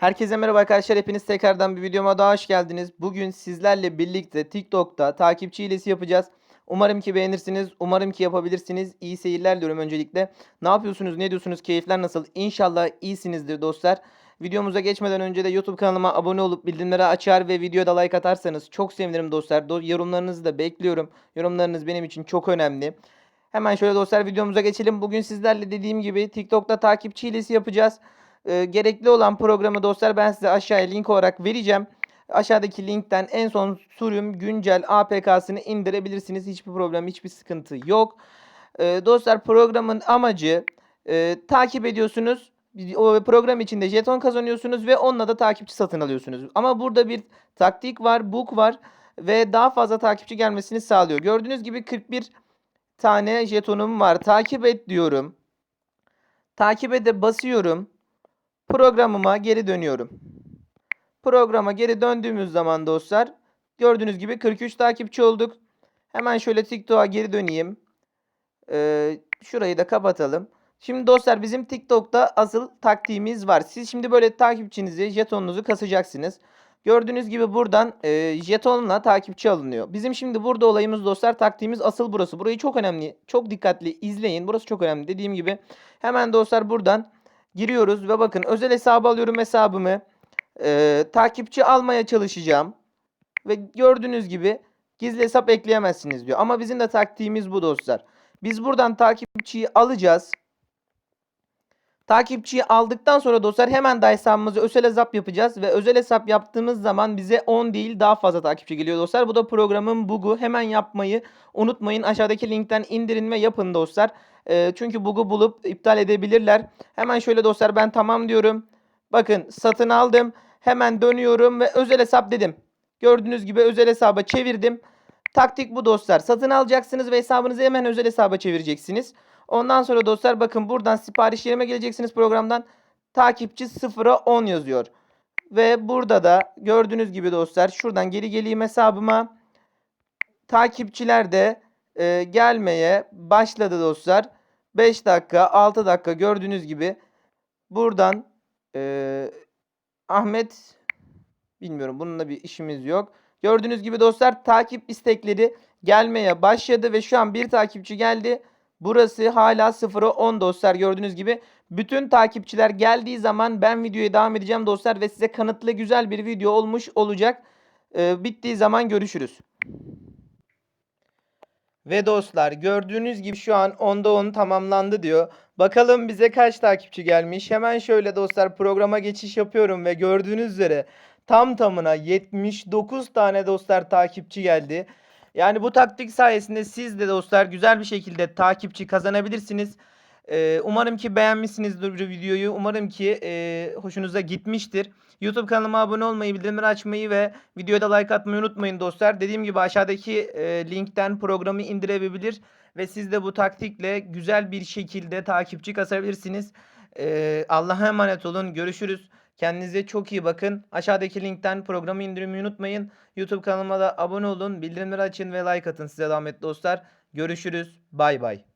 Herkese merhaba arkadaşlar. Hepiniz tekrardan bir videoma daha hoş geldiniz. Bugün sizlerle birlikte TikTok'ta takipçi hilesi yapacağız. Umarım ki beğenirsiniz. Umarım ki yapabilirsiniz. İyi seyirler diliyorum öncelikle. Ne yapıyorsunuz? Ne diyorsunuz? Keyifler nasıl? İnşallah iyisinizdir dostlar. Videomuza geçmeden önce de YouTube kanalıma abone olup bildirimleri açar ve videoda like atarsanız çok sevinirim dostlar. Do- yorumlarınızı da bekliyorum. Yorumlarınız benim için çok önemli. Hemen şöyle dostlar videomuza geçelim. Bugün sizlerle dediğim gibi TikTok'ta takipçi hilesi yapacağız. Ee, gerekli olan programı dostlar ben size aşağıya link olarak vereceğim. Aşağıdaki linkten en son sürüm güncel APK'sını indirebilirsiniz. Hiçbir problem, hiçbir sıkıntı yok. Ee, dostlar programın amacı e, takip ediyorsunuz. O program içinde jeton kazanıyorsunuz ve onunla da takipçi satın alıyorsunuz. Ama burada bir taktik var, book var ve daha fazla takipçi gelmesini sağlıyor. Gördüğünüz gibi 41 tane jetonum var. Takip et diyorum. Takip ede basıyorum. Programıma geri dönüyorum. Programa geri döndüğümüz zaman dostlar gördüğünüz gibi 43 takipçi olduk. Hemen şöyle TikTok'a geri döneyim. Ee, şurayı da kapatalım. Şimdi dostlar bizim TikTok'ta asıl taktiğimiz var. Siz şimdi böyle takipçinizi, jetonunuzu kasacaksınız. Gördüğünüz gibi buradan e, jetonla takipçi alınıyor. Bizim şimdi burada olayımız dostlar taktiğimiz asıl burası. Burayı çok önemli. Çok dikkatli izleyin. Burası çok önemli. Dediğim gibi hemen dostlar buradan giriyoruz ve bakın özel hesabı alıyorum hesabımı. E, takipçi almaya çalışacağım. Ve gördüğünüz gibi gizli hesap ekleyemezsiniz diyor. Ama bizim de taktiğimiz bu dostlar. Biz buradan takipçiyi alacağız. Takipçiyi aldıktan sonra dostlar hemen de hesabımızı özel hesap yapacağız ve özel hesap yaptığımız zaman bize 10 değil daha fazla takipçi geliyor dostlar. Bu da programın bug'u. Hemen yapmayı unutmayın. Aşağıdaki linkten indirin ve yapın dostlar. Ee, çünkü bug'u bulup iptal edebilirler. Hemen şöyle dostlar ben tamam diyorum. Bakın satın aldım. Hemen dönüyorum ve özel hesap dedim. Gördüğünüz gibi özel hesaba çevirdim. Taktik bu dostlar. Satın alacaksınız ve hesabınızı hemen özel hesaba çevireceksiniz. Ondan sonra dostlar bakın buradan sipariş yerime geleceksiniz programdan. Takipçi 0'a 10 yazıyor. Ve burada da gördüğünüz gibi dostlar şuradan geri geleyim hesabıma. Takipçiler de e, gelmeye başladı dostlar. 5 dakika 6 dakika gördüğünüz gibi buradan e, Ahmet bilmiyorum bununla bir işimiz yok. Gördüğünüz gibi dostlar takip istekleri gelmeye başladı ve şu an bir takipçi geldi. Burası hala 0'a 10 dostlar gördüğünüz gibi. Bütün takipçiler geldiği zaman ben videoya devam edeceğim dostlar ve size kanıtlı güzel bir video olmuş olacak. Ee, bittiği zaman görüşürüz. Ve dostlar gördüğünüz gibi şu an 10'da 10 tamamlandı diyor. Bakalım bize kaç takipçi gelmiş. Hemen şöyle dostlar programa geçiş yapıyorum ve gördüğünüz üzere tam tamına 79 tane dostlar takipçi geldi. Yani bu taktik sayesinde siz de dostlar güzel bir şekilde takipçi kazanabilirsiniz. Ee, umarım ki beğenmişsinizdir bu videoyu. Umarım ki e, hoşunuza gitmiştir. YouTube kanalıma abone olmayı, bildirimleri açmayı ve videoya da like atmayı unutmayın dostlar. Dediğim gibi aşağıdaki e, linkten programı indirebilir ve siz de bu taktikle güzel bir şekilde takipçi kasabilirsiniz. Ee, Allah'a emanet olun. Görüşürüz. Kendinize çok iyi bakın. Aşağıdaki linkten programı indirmeyi unutmayın. YouTube kanalıma da abone olun. Bildirimleri açın ve like atın size zahmet dostlar. Görüşürüz. Bay bay.